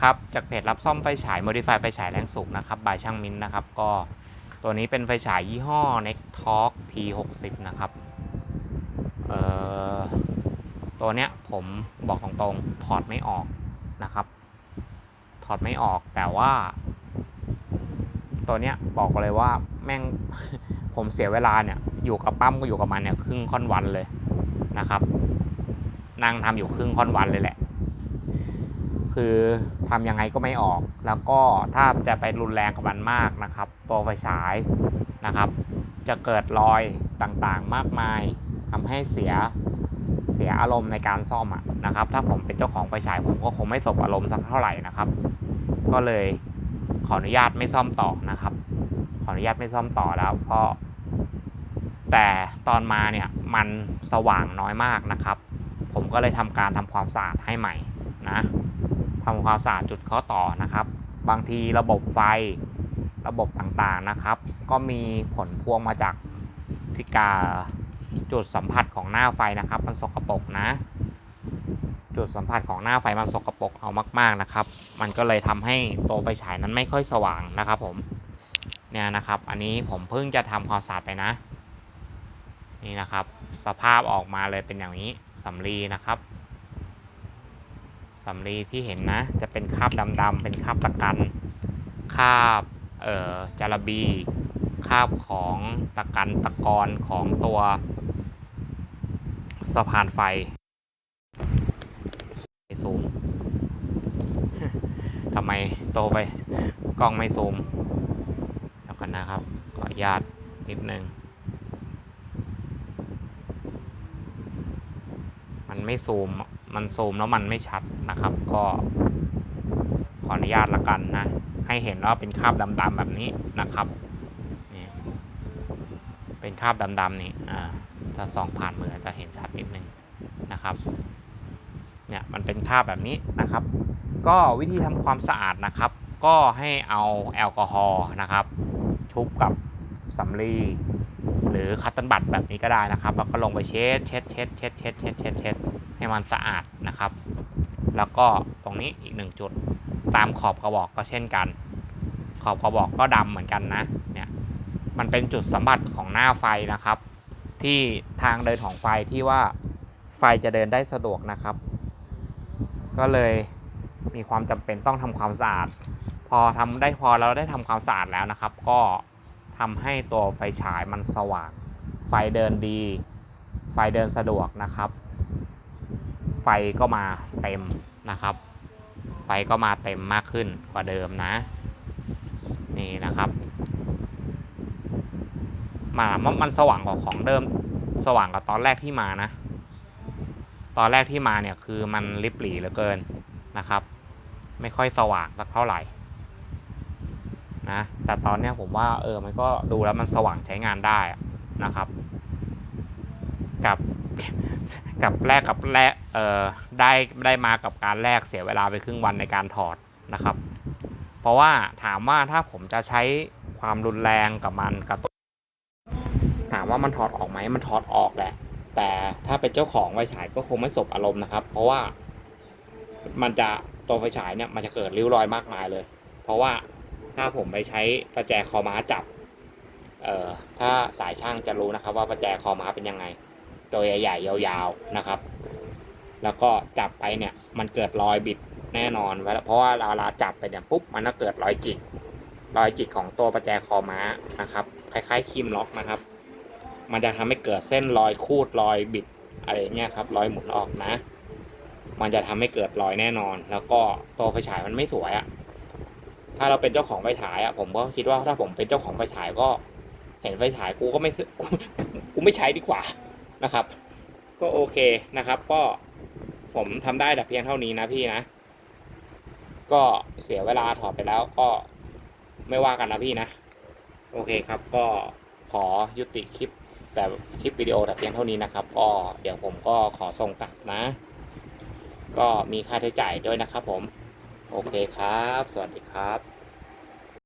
ครับ จากเพจรับซ่อมไฟฉาย Modify ไฟฉายแรงสูงนะครับบายช่างมินนะครับ ก็ตัวนี้เป็นไฟฉายยี่ห้อ n e c t o r P60 นะครับเอ่อตัวเนี้ยผมบอกตรงๆถอดไม่ออกนะครับ ถอดไม่ออกแต่ว่า ตัวเนี้ยบอกเลยว่าแม่งผมเสียเวลาเนี่ยอยู่กับปั๊มก็อยู่กับมันเนี่ยครึ่งค่อนวันเลยนะครับ นั่งทำอยู่ครึ่งค่อนวันเลยแหละ คือทำยังไงก็ไม่ออก แล้วก็ถ้าจะไปรุนแรงกับมันมากนะครับ ตัวไฟฉายนะครับ จะเกิดรอยต่างๆมากมายทำให้เสียเสียอารมณ์ในการซ่อมอะนะครับ ถ้าผมเป็นเจ้าของไฟฉายผมก็คงไม่สบอารมณ์สักเท่าไหร่นะครับ ก็เลยขออนุญาตไม่ซ่อมต่อนะครับ ขออนุญาตไม่ซ่อมต่อแล้วเพราะแต่ตอนมาเนี่ยมันสว่างน้อยมากนะครับ ผมก็เลยทำการทำความสะอาดให้ใหม่นะ ทำความสะอาดจุดข้อต่อนะครับ บางทีระบบไฟระบบต่างๆนะครับ ก็มีผลพวงมาจากที่กาจุดสัมผัสของหน้าไฟนะครับ มันสกปรกนะ จุดสัมผัสของหน้าไฟมันสกปรกเอามากๆนะครับ มันก็เลยทำให้ตัวไฟฉายนั้นไม่ค่อยสว่างนะครับ ผมเนี่ยนะครับ อันนี้ผมเพิ่งจะทำความสะอาดไปนะ นี่นะครับ สภาพออกมาเลยเป็นอย่างนี้สำลีนะครับ สำลีที่เห็นนะ จะเป็นคราบดำๆเป็นคราบตะกันคราบเอ่อจารบีคราบของตะกันตะกอนของตัวสะพานไฟซูมทำไมโตไปกล้องไม่ซูมเดี๋ยวกันนะครับ ขออนุญาตนิดนึง มันไม่ซูม มันซูมแล้วมันไม่ชัดนะครับ ก็ขออนุญาตละกันนะ ให้เห็นว่าเป็นคราบดำๆแบบนี้นะครับนี่เป็นคราบดำๆนี่อ่าถ้าส่องผ่านมือจะเห็นชัดนิดนึงนะครับ เนี่ยมันเป็นคราบแบบนี้นะครับ ก็วิธีทำความสะอาดนะครับ ก็ให้เอาแอลกอฮอล์นะครับ ชุบกับสำลี หรือคัตเติลบัตแบบนี้ก็ได้นะครับแล้วก็ลงไปเช็ดเช็ดเช็ดเช็ดเช็ดเช็ดเช็ดเช็ดให้มันสะอาดนะครับ แล้วก็ตรงนี้อีกหนึ่งจุดตามขอบกระบอกก็เช่นกัน ขอบกระบอกก็ดำเหมือนกันนะเนี่ยมันเป็นจุดสัมผัสของหน้าไฟนะครับ ที่ทางเดินของไฟที่ว่าไฟจะเดินได้สะดวกนะครับ ก็เลยมีความจำเป็นต้องทำความสะอาด พอทำได้พอเราได้ทำความสะอาดแล้วนะครับ ก็ ทำให้ตัวไฟฉายมันสว่าง ไฟเดินดี ไฟเดินสะดวกนะครับ ไฟก็มาเต็มนะครับ ไฟก็มาเต็มมากขึ้นกว่าเดิมนะ นี่นะครับมามันมันสว่างกว่าของเดิมสว่างกว่าตอนแรกที่มานะ ตอนแรกที่มาเนี่ยคือมันริบหรี่เหลือเกินนะครับ ไม่ค่อยสว่างสักเท่าไหร่ นะแต่ตอนนี้ผมว่าเออมันก็ดูแล้วมันสว่างใช้งานได้นะครับ กับกับแรกกับแรกเออได้ได้มากับการแลกเสียเวลาไปครึ่งวันในการถอดนะครับ เพราะว่าถามว่าถ้าผมจะใช้ความรุนแรงกับมันกับตัวถามว่ามันถอดออกไหมมันถอดออกแหละ แต่ถ้าเป็นเจ้าของไฟฉายก็คงไม่สบอารมณ์นะครับ เพราะว่ามันจะตัวไฟฉายเนี่ยมันจะเกิดริ้วรอยมากมายเลย เพราะว่า ถ้าผมไปใช้ประแจคอม้าจับ เอ่อถ้าสายช่างจะรู้นะครับ ว่าประแจคอม้าเป็นยังไง ตัวใหญ่ๆยาวๆนะครับ แล้วก็จับไปเนี่ยมันเกิดรอยบิดแน่นอนเวลาเพราะว่าเวลาจับไปเนี่ยปุ๊บมันก็เกิดรอยจิกรอยจิกของตัวประแจคอม้านะครับ คล้ายๆคีมล็อกนะครับ มันจะทำให้เกิดเส้นรอยคูดรอยบิดอะไรเงี้ยครับรอยหมุนออกนะ มันจะทำให้เกิดรอยแน่นอน แล้วก็ตัวไฟฉายมันไม่สวยอะ ถ้าเราเป็นเจ้าของไฟฉายอะผมก็คิดว่าถ้าผมเป็นเจ้าของไฟฉายก็ เห็นไฟฉายกูก็ไม่กูกูไม่ใช้ดีกว่านะครับ ก็โอเคนะครับ ก็ผมทำได้แต่เพียงเท่านี้นะพี่นะ ก็เสียเวลาถอดไปแล้วก็ไม่ว่ากันนะพี่นะ โอเคครับก็ขอยุติคลิปแต่คลิปวิดีโอแต่เพียงเท่านี้นะครับ ก็เดี๋ยวผมก็ขอส่งกลับนะ ก็มีค่าใช้จ่ายด้วยนะครับผม โอเคครับ สวัสดีครับ